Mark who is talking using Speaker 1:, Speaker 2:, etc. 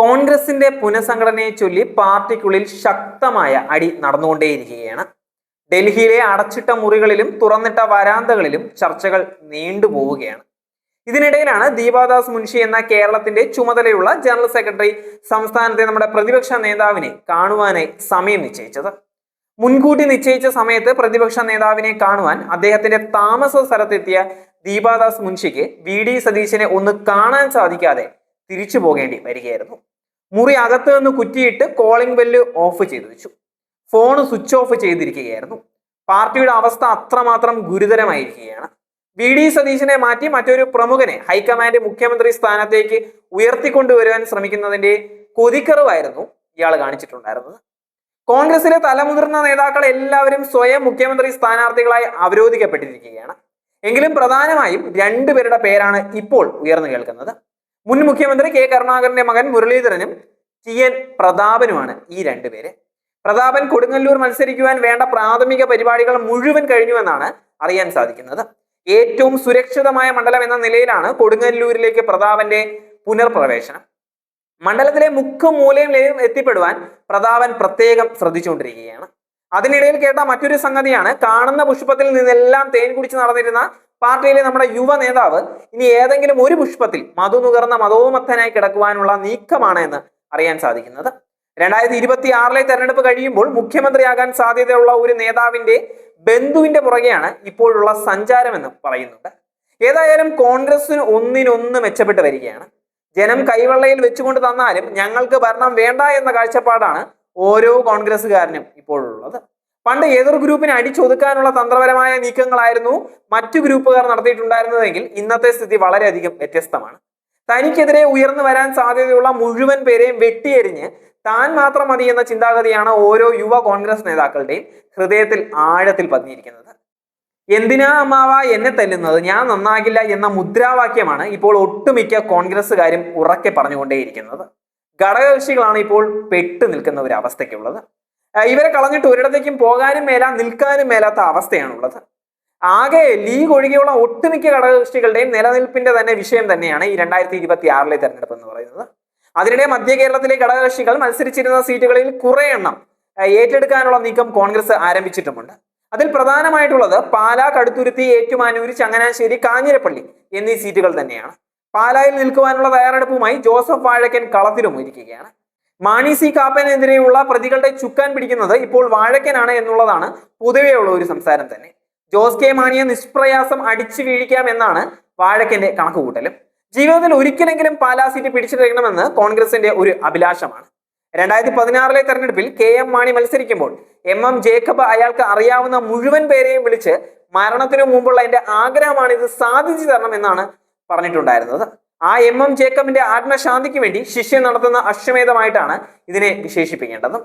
Speaker 1: കോൺഗ്രസിന്റെ പുനഃസംഘടനയെ ചൊല്ലി പാർട്ടിക്കുള്ളിൽ ശക്തമായ അടി നടന്നുകൊണ്ടേയിരിക്കുകയാണ്. ഡൽഹിയിലെ അടച്ചിട്ട മുറികളിലും തുറന്നിട്ട വരാന്തകളിലും ചർച്ചകൾ നീണ്ടുപോവുകയാണ്. ഇതിനിടയിലാണ് ദീപാദാസ് മുൻഷി എന്ന കേരളത്തിന്റെ ചുമതലയുള്ള ജനറൽ സെക്രട്ടറി സംസ്ഥാനത്തെ നമ്മുടെ പ്രതിപക്ഷ നേതാവിനെ കാണുവാനായി സമയം നിശ്ചയിച്ചത്. മുൻകൂട്ടി നിശ്ചയിച്ച സമയത്ത് പ്രതിപക്ഷ നേതാവിനെ കാണുവാൻ അദ്ദേഹത്തിന്റെ താമസ സ്ഥലത്തെത്തിയ ദീപാദാസ് മുൻഷിക്ക് വി ഡി സതീശനെ ഒന്ന് കാണാൻ സാധിക്കാതെ തിരിച്ചു പോകേണ്ടി വരികയായിരുന്നു. മുറി അകത്ത് നിന്ന് കുറ്റിയിട്ട് കോളിംഗ് ബെല്ല് ഓഫ് ചെയ്തു വെച്ചു. ഫോൺ സ്വിച്ച് ഓഫ് ചെയ്തിരിക്കുകയായിരുന്നു. പാർട്ടിയുടെ അവസ്ഥ അത്രമാത്രം ഗുരുതരമായിരിക്കുകയാണ്. വി ഡി സതീശനെ മാറ്റി മറ്റൊരു പ്രമുഖനെ ഹൈക്കമാൻഡ് മുഖ്യമന്ത്രി സ്ഥാനത്തേക്ക് ഉയർത്തിക്കൊണ്ടുവരുവാൻ ശ്രമിക്കുന്നതിന്റെ കൊതിക്കറിവായിരുന്നു ഇയാൾ കാണിച്ചിട്ടുണ്ടായിരുന്നത്. കോൺഗ്രസിലെ തലമുതിർന്ന നേതാക്കൾ എല്ലാവരും സ്വയം മുഖ്യമന്ത്രി സ്ഥാനാർത്ഥികളായി അവരോധിക്കപ്പെട്ടിരിക്കുകയാണ്. എങ്കിലും പ്രധാനമായും രണ്ടുപേരുടെ പേരാണ് ഇപ്പോൾ ഉയർന്നു കേൾക്കുന്നത്. മുൻ മുഖ്യമന്ത്രി കെ കരുണാകരന്റെ മകൻ മുരളീധരനും ടി എൻ പ്രതാപനുമാണ് ഈ രണ്ടുപേര് പ്രതാപൻ കൊടുങ്ങല്ലൂർ മത്സരിക്കുവാൻ വേണ്ട പ്രാഥമിക പരിപാടികൾ മുഴുവൻ കഴിഞ്ഞുവെന്നാണ് അറിയാൻ സാധിക്കുന്നത്. ഏറ്റവും സുരക്ഷിതമായ മണ്ഡലം എന്ന നിലയിലാണ് കൊടുങ്ങല്ലൂരിലേക്ക് പ്രതാപന്റെ പുനർപ്രവേശനം. മണ്ഡലത്തിലെ മുക്കും മൂലയിലെയും എത്തിപ്പെടുവാൻ പ്രതാപൻ പ്രത്യേകം ശ്രദ്ധിച്ചുകൊണ്ടിരിക്കുകയാണ്. അതിനിടയിൽ കേട്ട മറ്റൊരു സംഗതിയാണ്. കാണുന്ന പുഷ്പത്തിൽ നിന്നെല്ലാം തേൻ കുടിച്ച് നടന്നിരുന്ന പാർട്ടിയിലെ നമ്മുടെ യുവ നേതാവ് ഇനി ഏതെങ്കിലും ഒരു പുഷ്പത്തിൽ മധു നുകർന്ന മതോമത്തനായി കിടക്കുവാനുള്ള നീക്കമാണ് എന്ന് അറിയാൻ സാധിക്കുന്നത്. രണ്ടായിരത്തി ഇരുപത്തി ആറിലെ തെരഞ്ഞെടുപ്പ് കഴിയുമ്പോൾ മുഖ്യമന്ത്രിയാകാൻ സാധ്യതയുള്ള ഒരു നേതാവിന്റെ ബന്ധുവിന്റെ പുറകെയാണ് ഇപ്പോഴുള്ള സഞ്ചാരമെന്ന് പറയുന്നുണ്ട്. ഏതായാലും കോൺഗ്രസിന് ഒന്നിനൊന്ന് മെച്ചപ്പെട്ട് വരികയാണ്. ജനം കൈവെള്ളയിൽ വെച്ചുകൊണ്ട് തന്നാലും ഞങ്ങൾക്ക് ഭരണം വേണ്ട എന്ന കാഴ്ചപ്പാടാണ് ഓരോ കോൺഗ്രസ്സുകാരനും ഇപ്പോഴുള്ളത്. പണ്ട് ഏതൊരു ഗ്രൂപ്പിനെ അടിച്ചൊതുക്കാനുള്ള തന്ത്രപരമായ നീക്കങ്ങളായിരുന്നു മറ്റു ഗ്രൂപ്പുകാർ നടത്തിയിട്ടുണ്ടായിരുന്നതെങ്കിൽ ഇന്നത്തെ സ്ഥിതി വളരെയധികം വ്യത്യസ്തമാണ്. തനിക്കെതിരെ ഉയർന്നു വരാൻ സാധ്യതയുള്ള മുഴുവൻ പേരെയും വെട്ടിയെരിഞ്ഞ് താൻ മാത്രം മതി എന്ന ചിന്താഗതിയാണ് ഓരോ യുവ കോൺഗ്രസ് നേതാക്കളുടെയും ഹൃദയത്തിൽ ആഴത്തിൽ പതിഞ്ഞിരിക്കുന്നത്. എന്തിനാ അമ്മാവ എന്നെ തല്ലുന്നത്? ഞാൻ നന്നാകില്ല എന്ന മുദ്രാവാക്യമാണ് ഇപ്പോൾ ഒട്ടുമിക്ക കോൺഗ്രസ്സുകാരും ഉറക്കെ പറഞ്ഞുകൊണ്ടേയിരിക്കുന്നത്. ഘടകകക്ഷികളാണ് ഇപ്പോൾ പെട്ട് നിൽക്കുന്ന ഒരു അവസ്ഥയ്ക്കുള്ളത്. ഇവരെ കളഞ്ഞിട്ട് ഒരിടത്തേക്കും പോകാനും മേല നിൽക്കാനും മേലാത്ത അവസ്ഥയാണുള്ളത്. ആകെ ലീഗ് ഒഴികെയുള്ള ഒട്ടുമിക്ക ഘടകകക്ഷികളുടെയും നിലനിൽപ്പിന്റെ തന്നെ വിഷയം തന്നെയാണ് ഈ രണ്ടായിരത്തി ഇരുപത്തി ആറിലെ തെരഞ്ഞെടുപ്പ് എന്ന് പറയുന്നത്. അതിനിടെ മധ്യ കേരളത്തിലെ ഘടകകക്ഷികൾ മത്സരിച്ചിരുന്ന സീറ്റുകളിൽ കുറെ എണ്ണം ഏറ്റെടുക്കാനുള്ള നീക്കം കോൺഗ്രസ് ആരംഭിച്ചിട്ടുമുണ്ട്. അതിൽ പ്രധാനമായിട്ടുള്ളത് പാലാ കടുത്തുരുത്തി ഏറ്റുമാനൂര് ചങ്ങനാശ്ശേരി കാഞ്ഞിരപ്പള്ളി എന്നീ സീറ്റുകൾ തന്നെയാണ്. പാലായിൽ നിൽക്കുവാനുള്ള തയ്യാറെടുപ്പുമായി ജോസഫ് വാഴക്കൻ കളത്തിലും ഇരിക്കുകയാണ്. മാണി സി കാപ്പനെതിരെയുള്ള പ്രതികളുടെ ചുക്കാൻ പിടിക്കുന്നത് ഇപ്പോൾ വാഴക്കനാണ് എന്നുള്ളതാണ് പൊതുവെയുള്ള ഒരു സംസാരം തന്നെ. ജോസ് കെ മാണിയെ നിഷ്പ്രയാസം അടിച്ചു വീഴിക്കാം എന്നാണ് വാഴക്കന്റെ കണക്കുകൂട്ടലും. ജീവിതത്തിൽ ഒരിക്കലെങ്കിലും പാലാ സീറ്റ് പിടിച്ചെടുക്കണമെന്ന് കോൺഗ്രസിന്റെ ഒരു അഭിലാഷമാണ്. രണ്ടായിരത്തി പതിനാറിലെ തെരഞ്ഞെടുപ്പിൽ കെ എം മാണി മത്സരിക്കുമ്പോൾ എം എം ജേക്കബ് അയാൾക്ക് അറിയാവുന്ന മുഴുവൻ പേരെയും വിളിച്ച് മരണത്തിനു മുമ്പുള്ള എന്റെ ആഗ്രഹമാണ് ഇത് സാധിച്ചു തരണം എന്നാണ് പറഞ്ഞിട്ടുണ്ടായിരുന്നത്. ആ എം എം ജേക്കബിന്റെ ആത്മശാന്തിക്ക് വേണ്ടി ശിഷ്യൻ നടത്തുന്ന അശ്വമേധമായിട്ടാണ് ഇതിനെ വിശേഷിപ്പിക്കേണ്ടത്.